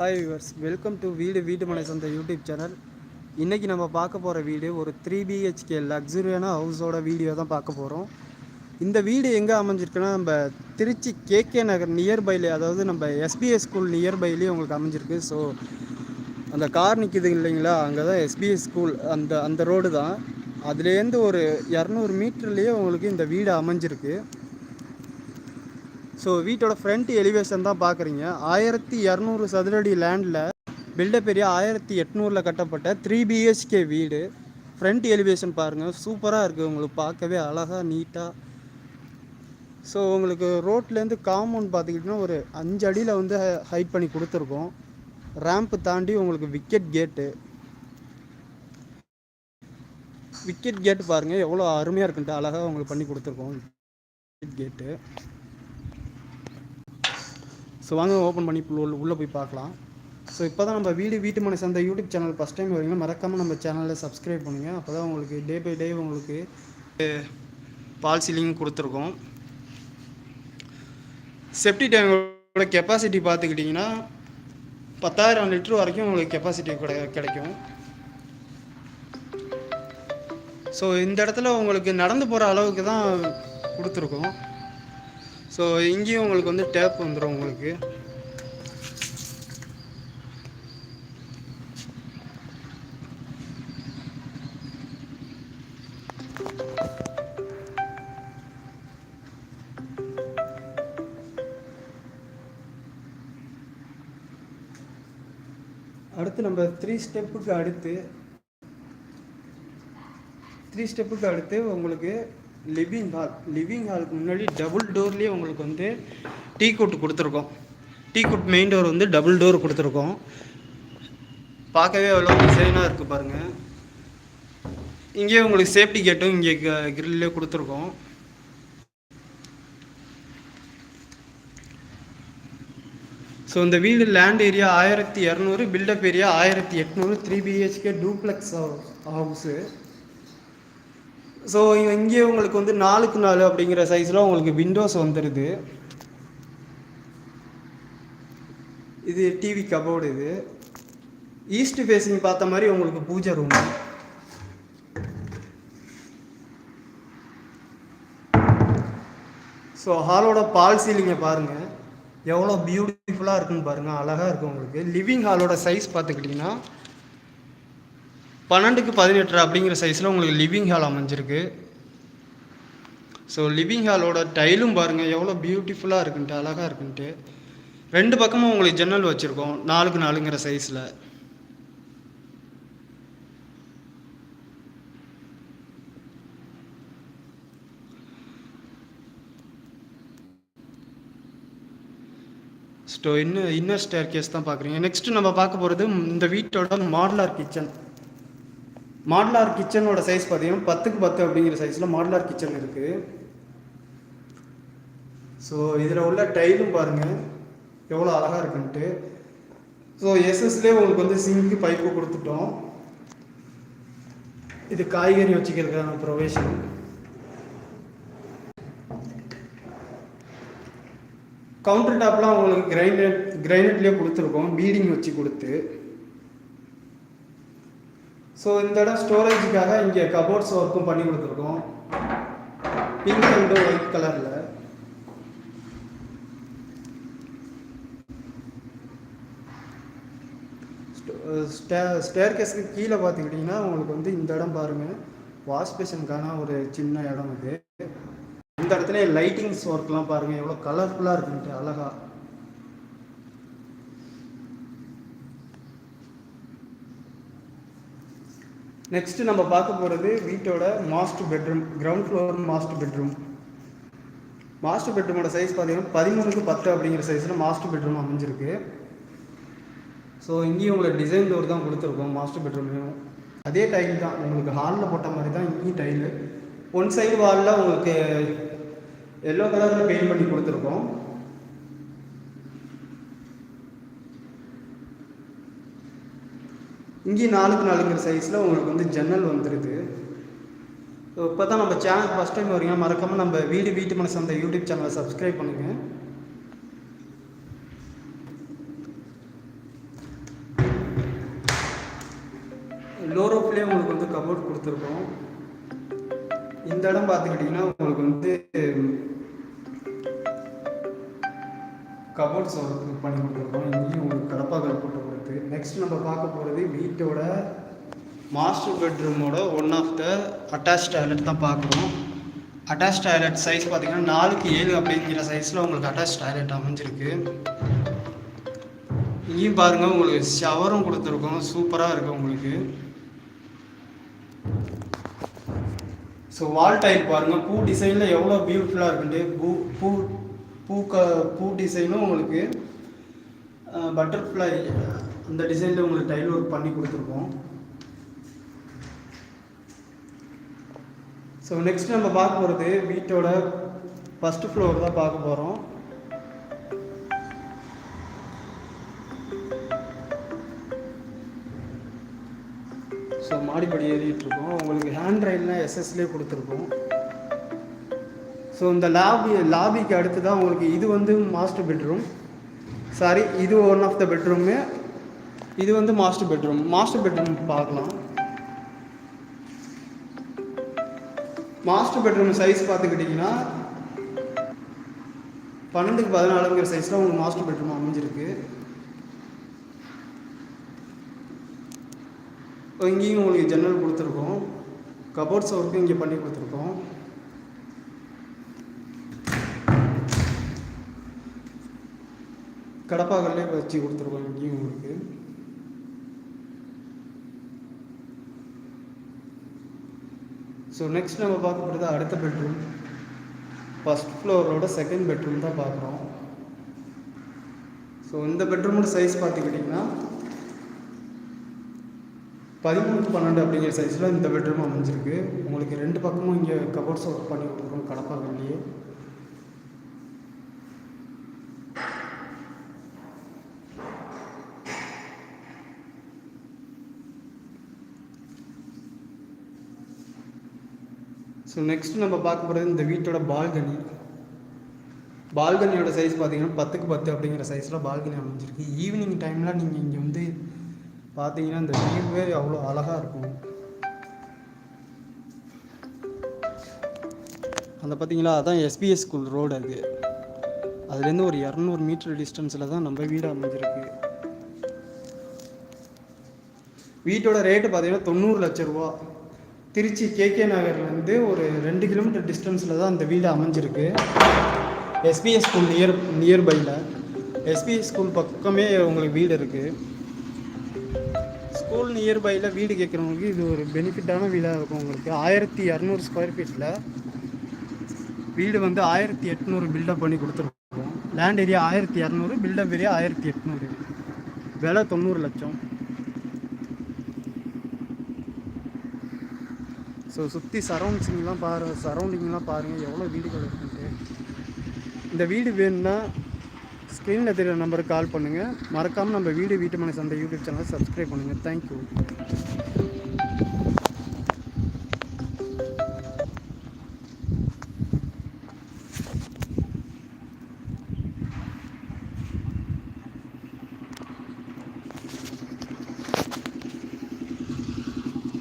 Hi viewers welcome to வீடு வீட்டு மலை சொந்த யூடியூப் சேனல் இன்றைக்கி நம்ம பார்க்க போகிற வீடு ஒரு த்ரீ பிஹெச்கே லக்ஸுரியான ஹவுஸோட வீடியோ தான் பார்க்க போகிறோம் இந்த வீடு எங்கே அமைஞ்சிருக்குன்னா நம்ம திருச்சி கேகே நகர் நியர்பைலே அதாவது நம்ம எஸ்பிஎஸ் ஸ்கூல் நியர்பைலேயே உங்களுக்கு அமைஞ்சிருக்கு. ஸோ அந்த கார் நிற்கிது இல்லைங்களா? அங்கே தான் எஸ்பிஎஸ் ஸ்கூல் அந்த அந்த ரோடு தான். அதுலேருந்து ஒரு இரநூறு மீட்டர்லேயே உங்களுக்கு இந்த வீடு அமைஞ்சிருக்கு. ஸோ வீட்டோட ஃப்ரண்ட் எலிவேஷன் தான் பார்க்குறீங்க. ஆயிரத்தி இரநூறு சதுரடி லேண்டில் பில்டப் ஏரியா ஆயிரத்தி எட்நூறில் கட்டப்பட்ட த்ரீ பிஹெச்கே வீடு. ஃப்ரண்ட் எலிவேஷன் பாருங்கள் சூப்பராக இருக்குது உங்களுக்கு பார்க்கவே அழகாக நீட்டாக ஸோ உங்களுக்கு ரோட்லேருந்து காம்பவுண்ட் பார்த்துக்கிட்டிங்கன்னா ஒரு அஞ்சு அடியில் வந்து ஹைட் பண்ணி கொடுத்துருக்கோம். ரேம்ப்பு தாண்டி உங்களுக்கு விக்கெட் கேட்டு விக்கெட் கேட்டு பாருங்கள் எவ்வளோ அருமையாக இருக்குன்ட்டு அழகாக உங்களுக்கு பண்ணி கொடுத்துருக்கோம். விக்கெட் கேட்டு ஸோ வாங்க ஓப்பன் பண்ணி உள்ள உள்ளே போய் பார்க்கலாம். ஸோ இப்போ தான் நம்ம வீடு வீட்டு மனசு அந்த யூடியூப் சேனல் ஃபஸ்ட் டைம் வரீங்கன்னா மறக்காமல் நம்ம சேனலில் சப்ஸ்கிரைப் பண்ணுங்கள் அப்போ தான் உங்களுக்கு டே பை டே உங்களுக்கு பால் சீலிங் கொடுத்துருக்கோம். செப்டி டேங்கோட கெப்பாசிட்டி பார்த்துக்கிட்டிங்கன்னா பத்தாயிரம் லிட்டர் வரைக்கும் உங்களுக்கு கெப்பாசிட்டி கிடை கிடைக்கும். ஸோ இந்த இடத்துல உங்களுக்கு நடந்து போகிற அளவுக்கு தான் கொடுத்துருக்கோம். ஸோ இங்கேயும் உங்களுக்கு வந்து டேப் வந்துடும் உங்களுக்கு. அடுத்து நம்ம த்ரீ ஸ்டெப்புக்கு அடுத்து த்ரீ ஸ்டெப்புக்கு அடுத்து உங்களுக்கு லிவிங் ஹால் லிவிங் ஹாலுக்கு முன்னாடி டபுள் டோர்லேயே உங்களுக்கு வந்து டீ குட் கொடுத்துருக்கோம். டீ குட் மெயின் டோர் வந்து டபுள் டோர் கொடுத்துருக்கோம். பார்க்கவே அவ்வளோ டிசைனாக இருக்குது பாருங்கள் இங்கேயே உங்களுக்கு சேஃப்டி கேட்டும் இங்கே கிரில்லே கொடுத்துருக்கோம். ஸோ இந்த வீடு லேண்ட் ஏரியா ஆயிரத்தி இரநூறு பில்டப் ஏரியா ஆயிரத்தி எட்நூறு three BHK duplex house so இங்கே உங்களுக்கு வந்து நாலுக்கு நாலு அப்படிங்கிற சைஸில் உங்களுக்கு விண்டோஸ் வந்துடுது இது டிவி கபோர்டு இது. ஈஸ்ட் ஃபேஸிங் பார்த்த மாதிரி உங்களுக்கு பூஜை ரூம் ஸோ ஹாலோட பால் சீலிங்கை பாருங்கள் எவ்வளோ பியூட்டிஃபுல்லாக இருக்குன்னு பாருங்கள் அழகாக இருக்கும் உங்களுக்கு. லிவிங் ஹாலோட சைஸ் பார்த்துக்கிட்டிங்கன்னா பன்னெண்டுக்கு பதினெட்டு அப்படிங்கிற சைஸில் உங்களுக்கு லிவிங் ஹால் அமைஞ்சிருக்கு. ஸோ லிவிங் ஹாலோட டைலும் பாருங்கள் எவ்வளோ பியூட்டிஃபுல்லாக இருக்குன்ட்டு அழகாக இருக்குன்ட்டு. ரெண்டு பக்கமும் உங்களுக்கு ஜன்னல் வச்சுருக்கோம் நாலுக்கு நாலுங்கிற சைஸில் ஸ்டோ இன்னும் இன்னர் ஸ்டேர் கேஸ் தான் பார்க்குறீங்க நெக்ஸ்ட்டு நம்ம பார்க்க போகிறது இந்த வீட்டோட மாடலார் கிச்சன் மாடுலார் கிச்சனோட சைஸ் பார்த்தீங்கன்னா பத்துக்கு பத்து அப்படிங்கிற சைஸில் மாடுலார் கிச்சன் இருக்குது ஸோ இதில் உள்ள டைலும் பாருங்கள் எவ்வளோ அழகாக இருக்குன்ட்டு. ஸோ எஸ்எஸ்லேயே உங்களுக்கு வந்து சிங்க்கு பைப்பு கொடுத்துட்டோம். இது காய்கறி வச்சுக்கிறதுக்கான ப்ரொவேஷன் கவுண்டர் டாப்லாம் உங்களுக்கு கிரைனட் கிரைனட்லேயே கொடுத்துருக்கோம். பீடிங் வச்சு கொடுத்து. ஸோ இந்த இடம் ஸ்டோரேஜுக்காக இங்கே கபோர்ட்ஸ் ஒர்க்கும் பண்ணி கொடுத்துருக்கோம். பிங்க் அண்ட் ஒயிட் கலரில் ஸ்டேர் கேஸ்க்கு கீழே பார்த்துக்கிட்டிங்கன்னா உங்களுக்கு வந்து இந்த இடம் பாருங்கள் வாஷ் பேஷனுக்கான ஒரு சின்ன இடம் இது. இந்த இடத்துல லைட்டிங்ஸ் ஒர்க்லாம் பாருங்கள் எவ்வளோ கலர்ஃபுல்லாக இருக்குன்ட்டு அழகாக நெக்ஸ்ட்டு நம்ம பார்க்க போகிறது வீட்டோட master bedroom ground floor master bedroom master பெட்ரூமோட சைஸ் பார்த்தீங்கன்னா பதிமூணுக்கு பத்து அப்படிங்கிற சைஸில் மாஸ்டர் பெட்ரூம் அமைஞ்சிருக்கு. ஸோ இங்கேயும் உங்களுக்கு டிசைன் டோர் தான் கொடுத்துருக்கோம் மாஸ்டர் பெட்ரூம்லையும் அதே டைல் தான். உங்களுக்கு ஹாலில் போட்ட மாதிரி தான் இங்கேயும் டைலு ஒன் சைடு வாலில் உங்களுக்கு எல்லோ கலரில் பெயிண்ட் பண்ணி கொடுத்துருக்கோம். இங்கேயும் நாலுக்கு நாலுங்கிற சைஸில் உங்களுக்கு வந்து ஜன்னல் வந்துடுது இப்போ தான் நம்ம சேனல் ஃபஸ்ட் டைம் வரீங்கன்னா மறக்காமல் நம்ம வீடு வீட்டு மனசு அந்த யூடியூப் சேனலை சப்ஸ்கிரைப் பண்ணுங்கள் லோரோப்லேயே உங்களுக்கு வந்து கபோர்ட் கொடுத்துருக்கோம். இந்த இடம் பார்த்துக்கிட்டிங்கன்னா உங்களுக்கு வந்து கபோர்ட்ஸ் ஒர்க் பண்ணி கொடுத்துருக்கோம். இங்கேயும் உங்களுக்கு கடப்பாக போட்டு கொடுத்து நெக்ஸ்ட் நம்ம பார்க்க போகிறது வீட்டோட மாஸ்டர் பெட்ரூமோட one of the attach toilet தான் பார்க்குறோம். அட்டாச் டாய்லெட் சைஸ் பார்த்தீங்கன்னா நாலுக்கு ஏழு அப்படிங்கிற சைஸில் உங்களுக்கு அட்டாச் டாய்லெட் அமைஞ்சிருக்கு. இங்கேயும் பாருங்கள் உங்களுக்கு ஷவரும் கொடுத்துருக்கோம். சூப்பராக இருக்குது உங்களுக்கு. ஸோ வால் டைல் பாருங்கள் பூ டிசைனில் எவ்வளோ பியூட்டிஃபுல்லாக இருக்குன்ட்டு பூ பூ பூக்க பூ டிசைனும் உங்களுக்கு பட்டர்ஃப்ளை அந்த டிசைனில் உங்களுக்கு டைல் ஒர்க் பண்ணி கொடுத்துருக்கோம். ஸோ நெக்ஸ்ட் நம்ம பார்க்க போகிறது வீட்டோட ஃபஸ்ட்டு ஃப்ளோர் தான் பார்க்க போகிறோம் ஸோ மாடிப்படி ஏறிட்டு இருக்கோம். உங்களுக்கு ஹேண்ட் ரைல்லாம் எஸ்எஸ்லேயே கொடுத்துருக்கோம். ஸோ இந்த லாபி லாபிக்கு அடுத்து தான் உங்களுக்கு இது வந்து மாஸ்டர் பெட்ரூம் சாரி இது ஒன் ஆஃப் த பெட்ரூமு இது வந்து மாஸ்டர் பெட்ரூம் மாஸ்டர் பெட்ரூம் பார்க்கலாம். மாஸ்டர் பெட்ரூம் சைஸ் பார்த்துக்கிட்டிங்கன்னா பன்னெண்டுக்கு பதினாலுங்கிற சைஸில் உங்களுக்கு மாஸ்டர் பெட்ரூம் அமைஞ்சிருக்கு. இங்கேயும் உங்களுக்கு ஜன்னல் கொடுத்துருக்கோம். கபோர்ட்ஸ் ஒர்க்கும் இங்கே பண்ணி கொடுத்துருக்கோம். கடப்பாக்கல்லே வச்சு கொடுத்துருக்கோம் இங்கேயும் உங்களுக்கு. ஸோ நெக்ஸ்ட் நம்ம பார்க்க போகிறது அடுத்த பெட்ரூம் ஃபஸ்ட் ஃப்ளோரோட செகண்ட் பெட்ரூம் தான் பார்க்குறோம். ஸோ இந்த பெட்ரூமோட சைஸ் பார்த்துக்கிட்டிங்கன்னா பதிமூணு பன்னெண்டு அப்படிங்கிற சைஸில் இந்த பெட்ரூம் அமைஞ்சிருக்கு. உங்களுக்கு ரெண்டு பக்கமும் இங்கே கபோர்ட்ஸ் ஒர்க் பண்ணி கொடுக்குறோம் கடப்பாக்கல்லையே ஸோ நெக்ஸ்ட் நம்ம பார்க்க போகிறது இந்த வீட்டோட பால்கனி. பால்கனியோட சைஸ் பார்த்தீங்கன்னா பத்துக்கு பத்து அப்படிங்கிற சைஸில் பால்கனி அமைஞ்சிருக்கு. ஈவினிங் டைமில் நீங்கள் இங்கே வந்து பார்த்தீங்கன்னா இந்த வியூவே அவ்வளோ அழகாக இருக்கும். அந்த பார்த்தீங்களா? அதான் எஸ்பிஎஸ் ஸ்கூல் ரோடு அது. அதுலேருந்து ஒரு இரநூறு மீட்டர் டிஸ்டன்ஸில் தான் நம்ம வீடு அமைஞ்சிருக்கு. வீட்டோட ரேட்டு பார்த்தீங்கன்னா தொண்ணூறு லட்ச ரூபா. திருச்சி கேகே நகர்லேருந்து ஒரு ரெண்டு கிலோமீட்டர் டிஸ்டன்ஸில் தான் அந்த வீடு அமைஞ்சிருக்கு. எஸ்பிஎஸ் ஸ்கூல் நியர் நியர்பையில் எஸ்பிஎஸ் ஸ்கூல் பக்கமே உங்களுக்கு வீடு இருக்குது ஸ்கூல் நியர்பையில் வீடு கேட்குறவங்களுக்கு இது ஒரு பெனிஃபிட்டான வீடாக இருக்கும் உங்களுக்கு. ஆயிரத்தி இரநூறு ஸ்கொயர் ஃபீட்டில் வீடு வந்து ஆயிரத்தி எட்நூறு பில்டப் பண்ணி கொடுத்துருக்கோம். லேண்ட் ஏரியா ஆயிரத்தி இரநூறு பில்டப் ஏரியா ஆயிரத்தி எட்நூறு. விலை தொண்ணூறு லட்சம். ஸோ சுற்றி சரௌண்ட்ஸிங்லாம் பாரு சரௌண்டிங்லாம் பாருங்கள் எவ்வளோ வீடுகள் இருக்குன்ட்டு. இந்த வீடு வேணும்னா ஸ்க்ரீனில் தெரியுற நம்பருக்கு கால் பண்ணுங்கள் மறக்காமல் நம்ம வீடு வீட்டு மனை சந்தை யூடியூப் சேனலை சப்ஸ்கிரைப் பண்ணுங்கள் தேங்க்யூ